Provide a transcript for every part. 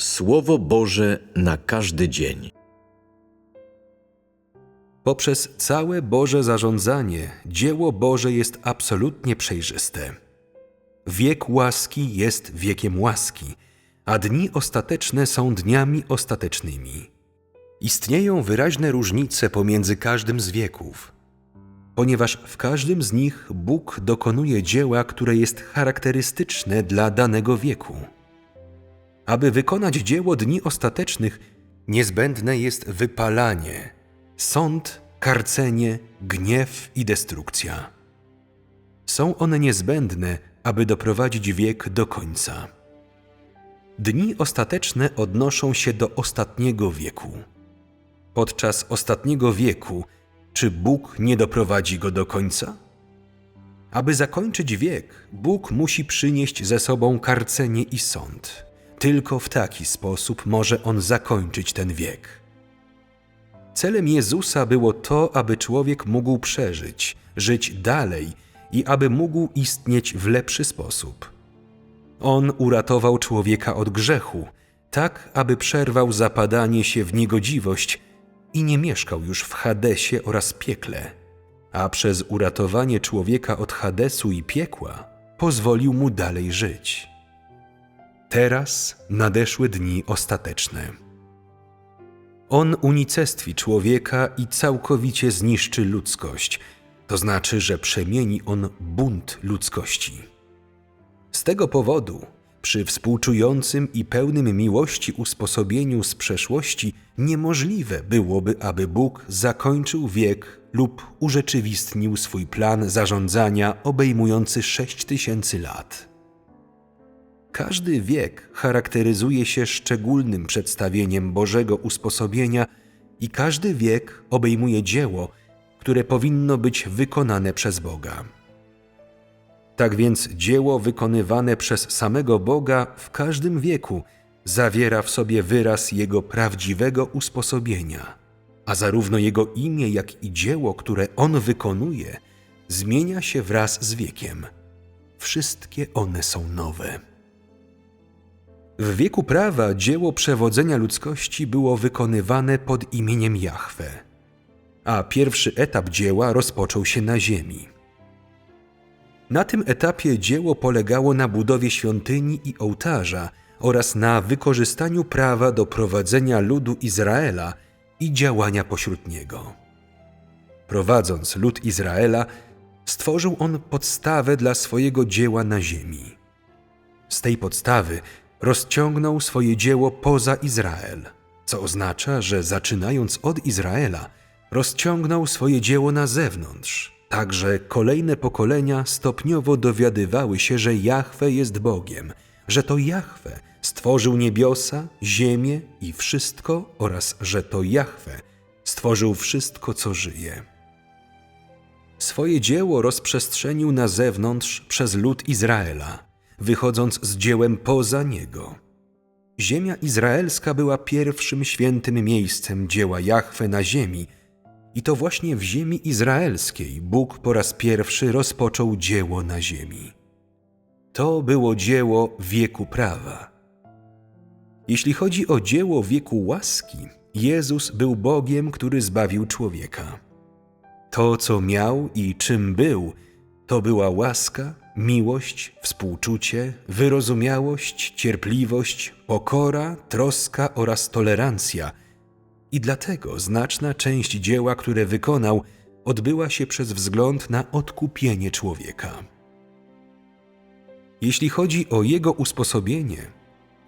Słowo Boże na każdy dzień. Poprzez całe Boże zarządzanie dzieło Boże jest absolutnie przejrzyste. Wiek łaski jest wiekiem łaski, a dni ostateczne są dniami ostatecznymi. Istnieją wyraźne różnice pomiędzy każdym z wieków, ponieważ w każdym z nich Bóg dokonuje dzieła, które jest charakterystyczne dla danego wieku. Aby wykonać dzieło dni ostatecznych, niezbędne jest wypalanie, sąd, karcenie, gniew i destrukcja. Są one niezbędne, aby doprowadzić wiek do końca. Dni ostateczne odnoszą się do ostatniego wieku. Podczas ostatniego wieku, czy Bóg nie doprowadzi go do końca? Aby zakończyć wiek, Bóg musi przynieść ze sobą karcenie i sąd. Tylko w taki sposób może on zakończyć ten wiek. Celem Jezusa było to, aby człowiek mógł przeżyć, żyć dalej i aby mógł istnieć w lepszy sposób. On uratował człowieka od grzechu, tak aby przerwał zapadanie się w niegodziwość i nie mieszkał już w Hadesie oraz piekle, a przez uratowanie człowieka od Hadesu i piekła pozwolił mu dalej żyć. Teraz nadeszły dni ostateczne. On unicestwi człowieka i całkowicie zniszczy ludzkość, to znaczy, że przemieni on bunt ludzkości. Z tego powodu, przy współczującym i pełnym miłości usposobieniu z przeszłości, niemożliwe byłoby, aby Bóg zakończył wiek lub urzeczywistnił swój plan zarządzania obejmujący sześć tysięcy lat. Każdy wiek charakteryzuje się szczególnym przedstawieniem Bożego usposobienia i każdy wiek obejmuje dzieło, które powinno być wykonane przez Boga. Tak więc dzieło wykonywane przez samego Boga w każdym wieku zawiera w sobie wyraz Jego prawdziwego usposobienia, a zarówno Jego imię, jak i dzieło, które On wykonuje, zmienia się wraz z wiekiem. Wszystkie one są nowe. W wieku prawa dzieło przewodzenia ludzkości było wykonywane pod imieniem Jahwe, a pierwszy etap dzieła rozpoczął się na ziemi. Na tym etapie dzieło polegało na budowie świątyni i ołtarza oraz na wykorzystaniu prawa do prowadzenia ludu Izraela i działania pośród niego. Prowadząc lud Izraela, stworzył on podstawę dla swojego dzieła na ziemi. Z tej podstawy rozciągnął swoje dzieło poza Izrael, co oznacza, że zaczynając od Izraela, rozciągnął swoje dzieło na zewnątrz, tak że kolejne pokolenia stopniowo dowiadywały się, że Jahwe jest Bogiem, że to Jahwe stworzył niebiosa, ziemię i wszystko oraz że to Jahwe stworzył wszystko, co żyje. Swoje dzieło rozprzestrzenił na zewnątrz przez lud Izraela – wychodząc z dziełem poza niego. Ziemia izraelska była pierwszym świętym miejscem dzieła Jahwe na ziemi, i to właśnie w ziemi izraelskiej Bóg po raz pierwszy rozpoczął dzieło na ziemi. To było dzieło wieku prawa. Jeśli chodzi o dzieło wieku łaski, Jezus był Bogiem, który zbawił człowieka. To, co miał i czym był, to była łaska, miłość, współczucie, wyrozumiałość, cierpliwość, pokora, troska oraz tolerancja. I dlatego znaczna część dzieła, które wykonał, odbyła się przez wzgląd na odkupienie człowieka. Jeśli chodzi o jego usposobienie,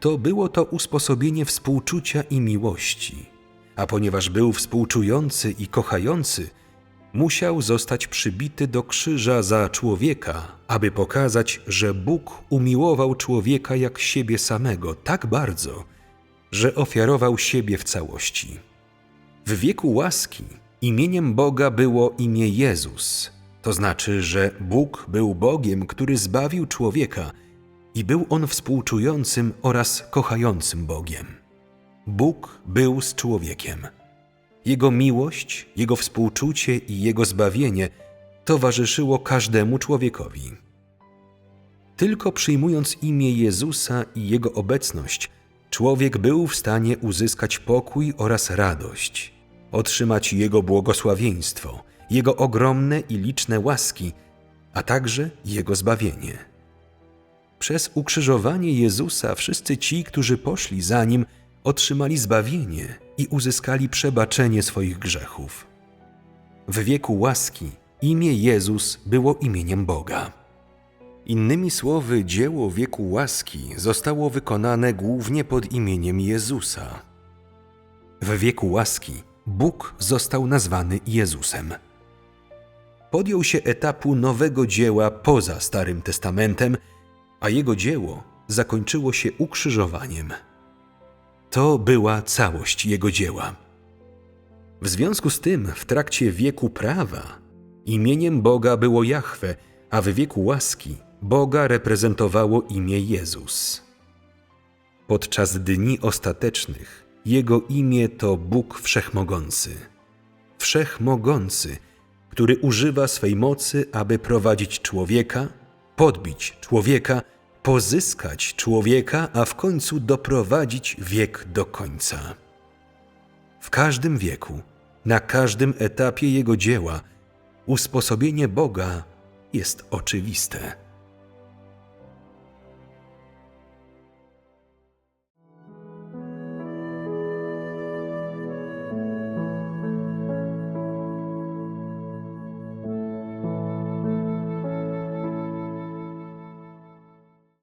to było to usposobienie współczucia i miłości, a ponieważ był współczujący i kochający, musiał zostać przybity do krzyża za człowieka, aby pokazać, że Bóg umiłował człowieka jak siebie samego tak bardzo, że ofiarował siebie w całości. W wieku łaski imieniem Boga było imię Jezus, to znaczy, że Bóg był Bogiem, który zbawił człowieka i był on współczującym oraz kochającym Bogiem. Bóg był z człowiekiem. Jego miłość, Jego współczucie i Jego zbawienie towarzyszyło każdemu człowiekowi. Tylko przyjmując imię Jezusa i Jego obecność, człowiek był w stanie uzyskać pokój oraz radość, otrzymać Jego błogosławieństwo, Jego ogromne i liczne łaski, a także Jego zbawienie. Przez ukrzyżowanie Jezusa wszyscy ci, którzy poszli za Nim, otrzymali zbawienie i uzyskali przebaczenie swoich grzechów. W wieku łaski imię Jezus było imieniem Boga. Innymi słowy, dzieło wieku łaski zostało wykonane głównie pod imieniem Jezusa. W wieku łaski Bóg został nazwany Jezusem. Podjął się etapu nowego dzieła poza Starym Testamentem, a jego dzieło zakończyło się ukrzyżowaniem. To była całość jego dzieła. W związku z tym, w trakcie wieku prawa, imieniem Boga było Jahwe, a w wieku łaski Boga reprezentowało imię Jezus. Podczas dni ostatecznych Jego imię to Bóg Wszechmogący. Wszechmogący, który używa swej mocy, aby prowadzić człowieka, podbić człowieka, pozyskać człowieka, a w końcu doprowadzić wiek do końca. W każdym wieku, na każdym etapie jego dzieła, usposobienie Boga jest oczywiste.